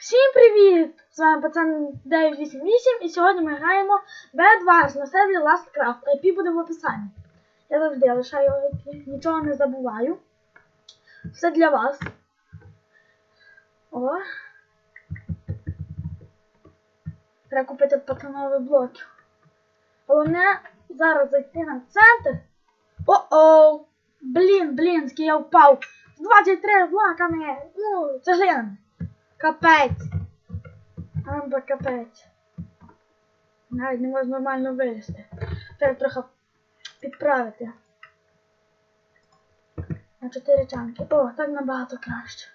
Всім привіт! З вами пацан 988 і сьогодні ми граємо Bad на сервері Lastcraft. IP буде в описанні. Я завжди лишаю IP, нічого не забуваю. Все для вас. О. Треба купити пацанові блоки. Головне зараз зайти на центр. О-оу! Блін, блін, я впав. З 23 блоками. Ну, цеглинами. Капець. Амба капець. Навіть не можна нормально вилізти. Треба трохи підправити. На 4 чанки. О, так набагато краще.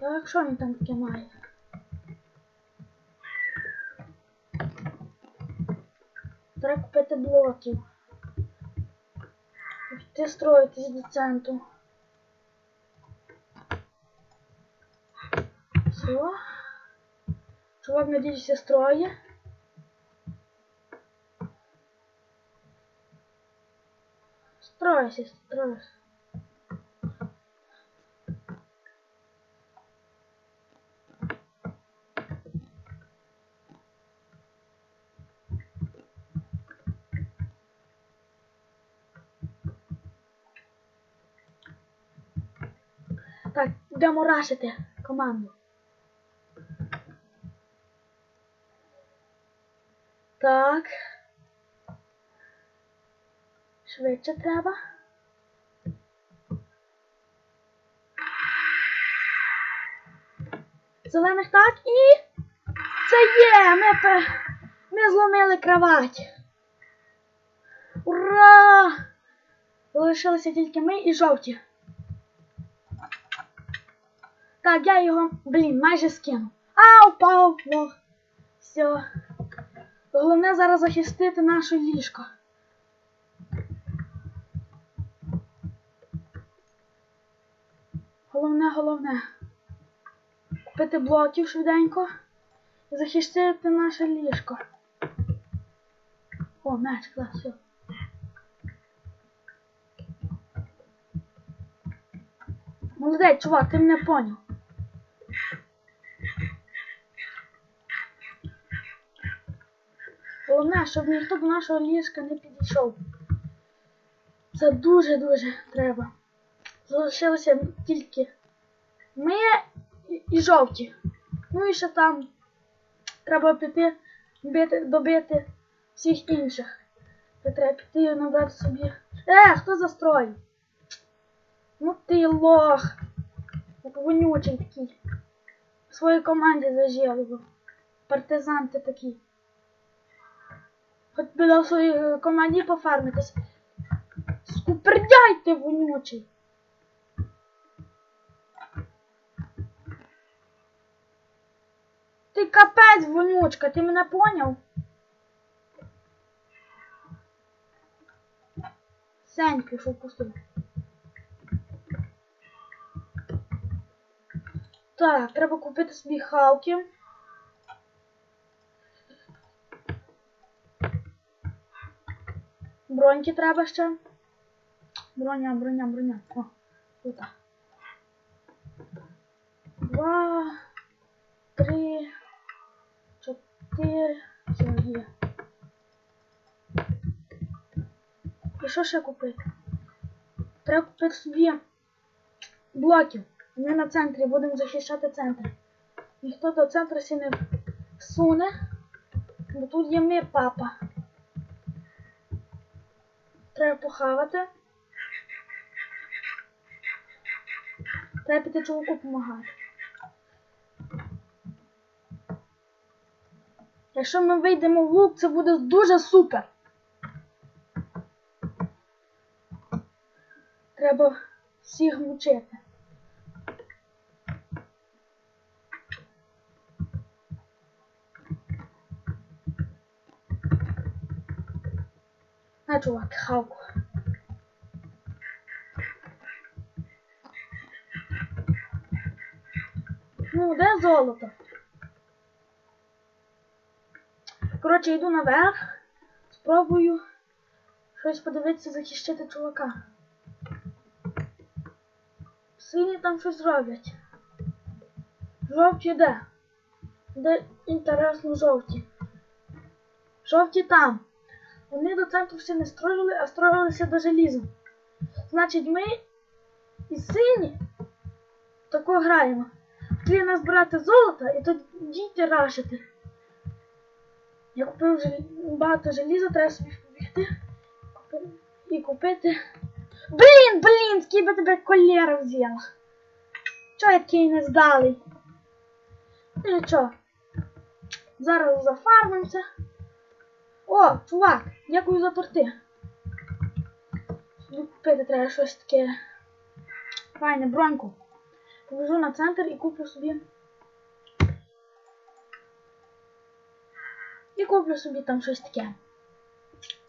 Так, що він там таке має? Треба купити блоків. Піти строїтись до центру. Все. Чувак, надеюсь, все строє. Стройся, стройся. Так, йдемо рашити команду. Так. Швидше треба. Зелених так і. Це є! Ми. Ми зломили кровать. Ура! Залишилися тільки ми і жовті. Так, я його, блін, майже скинув. А, упав! Лох. Все. Головне зараз захистити наше ліжко. Головне, головне. Купити блоків швиденько і захистити наше ліжко. О, меч, клас, все. Молодець, чувак, ти мене поняв. Головне, щоб ніхто до нашого ліжка не підійшов. Це дуже-дуже треба. Залишилося тільки ми і, жовті. Ну і ще там треба піти бити, добити всіх інших. Це треба піти і набрати собі. Е, хто застроїв? Ну ти лох. Як вонючий такий. В своїй команді зажив. Партизан ти такий. Хоч би на своїй е, команді пофармитись. Скупердяйте вонючий. Ти капець, вонючка, ти мене поняв? Сень пішов пустив. Так, треба купити собі халки. Броньки треба ще. Броня, броня, броня. О, тут. Два, три, чотири. Все, є. І що ще купити? Треба купити собі блоків. Ми на центрі будемо захищати центр. Ніхто до центру сі не суне, бо тут є ми, папа. Треба похавати. Треба піти чоловіку допомагати. Якщо ми вийдемо в лук, це буде дуже супер. Треба всіх мучити. На, чувак, хавку. Ну, де золото? Коротше, йду наверх. Спробую щось подивитися, захищати чувака. Сині там щось роблять. Жовті де? Де інтересно жовті? Жовті там. Вони до центру всі не строїли, а строїлися до желіза. Значить, ми і сині тако граємо. Треба назбирати золото і тоді рашити. Я купив багато желіза, треба собі побігти і купити. Блін, блін, скільки тебе колєра взяла. Чого я такий не здалий? Ну нічого. Зараз зафармимося. О, чувак, дякую за. Собі купити треба щось таке. Файне, броньку. Побіжу на центр і куплю собі. І куплю собі там щось таке.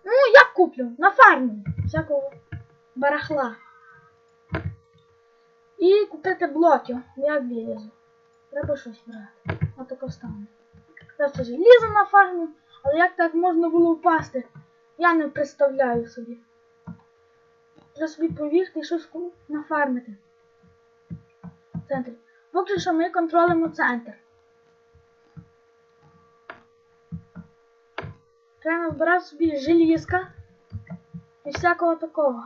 Ну, як куплю? На фармі. Всякого барахла. І купити блоків. Я вилізу. Треба щось брати. Отако стану. Це все желізо на фармі, але як так можна було впасти? Я не представляю собі. Треба собі побігти і щось нафармити. В центрі. Поки що ми контролюємо центр. Треба збирати собі желізка і всякого такого.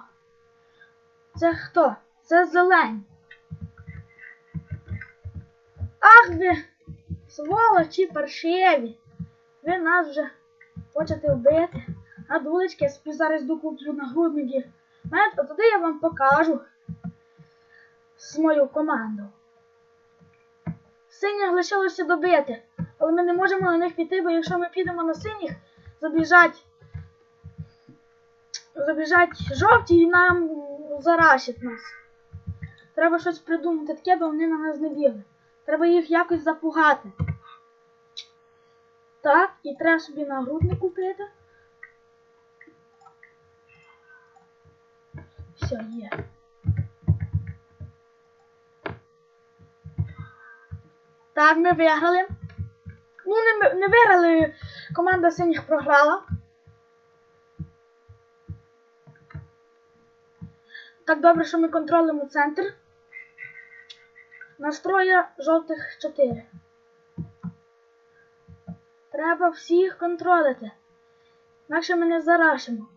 Це хто? Це зелень. Ах ви, сволочі паршиві. Ви нас вже хочете вбити. А дулечки я собі зараз докуплю нагрудники. Знаєте, тоді я вам покажу з мою команду. Синіх лишилося добити, але ми не можемо на них піти, бо якщо ми підемо на синіх, забіжать, забіжать жовті і нам зарашать нас. Треба щось придумати таке, бо вони на нас не бігли. Треба їх якось запугати. Так, і треба собі нагрудник купити. Все, є. Так, ми виграли. Ну, не, не виграли, команда синіх програла. Так добре, що ми контролюємо центр. Настроя жовтих 4. Треба всіх контролити. Інакше ми не зарашимо.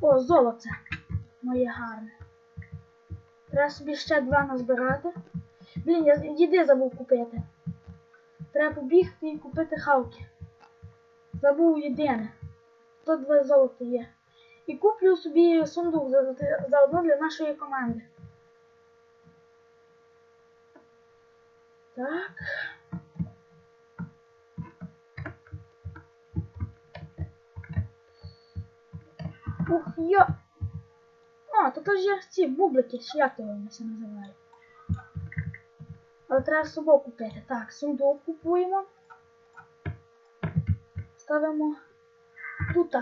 О, золоце. Моє гарне. Треба собі ще два назбирати. Блін, я їди забув купити. Треба побігти і купити хавки. Забув єдине. Тут два золота є. І куплю собі сундук за- за- заодно для нашої команди. Так. Ух, йо. О, то ж є ці бублики, як вони це називають. Але треба з купити. Так, сундук купуємо. Ставимо тут.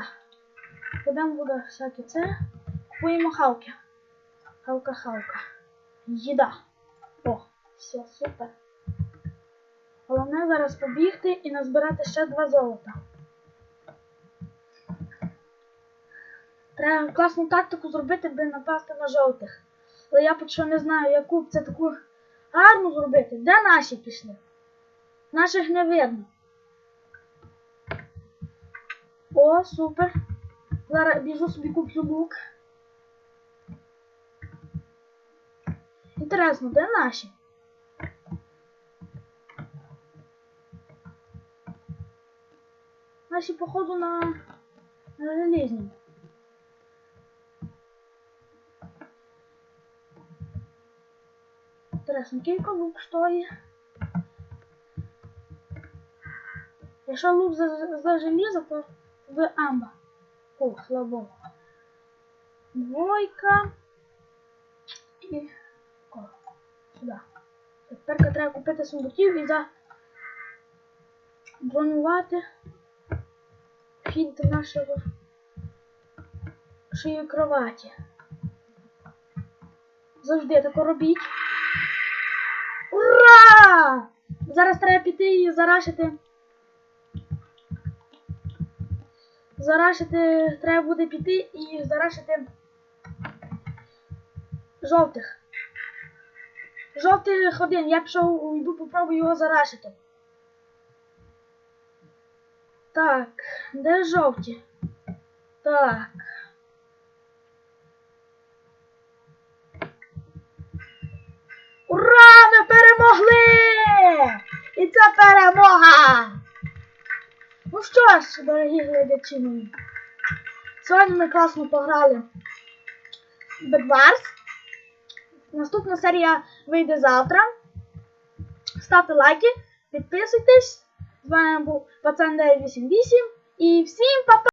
Куди буде всяке це. Купуємо хавки. Хавка, хавка. Їда. О, все, супер. Головне зараз побігти і назбирати ще два золота. Треба класну тактику зробити, би напасти на жовтих. Але я що не знаю, яку б це таку гарну зробити. Де наші пішли? Наших не видно. О, супер. Зараз біжу собі куплю лук. Інтересно, де наші? Наші, походу, на, на железні. Кілька лук стоїть. Якщо лук за, за желізо, то в амба. О, слава Богу. Двойка. І. О, сюди. Тепер треба купити сундуків і за бронювати вхід до нашого нашої кроваті. Завжди тако робіть. Ура! Зараз треба піти і зарашити. Зарашити треба буде піти і зарашити жовтих. Жовтих один. Я пішов, йду попробую його зарашити. Так, де жовті? Так. Ура! Ми перемогли! І це перемога! Ну що ж, дорогі глядачі мої, сьогодні ми класно пограли в Bedwars. Наступна серія вийде завтра. Ставте лайки, підписуйтесь. З вами був пацан 988 і всім па-па!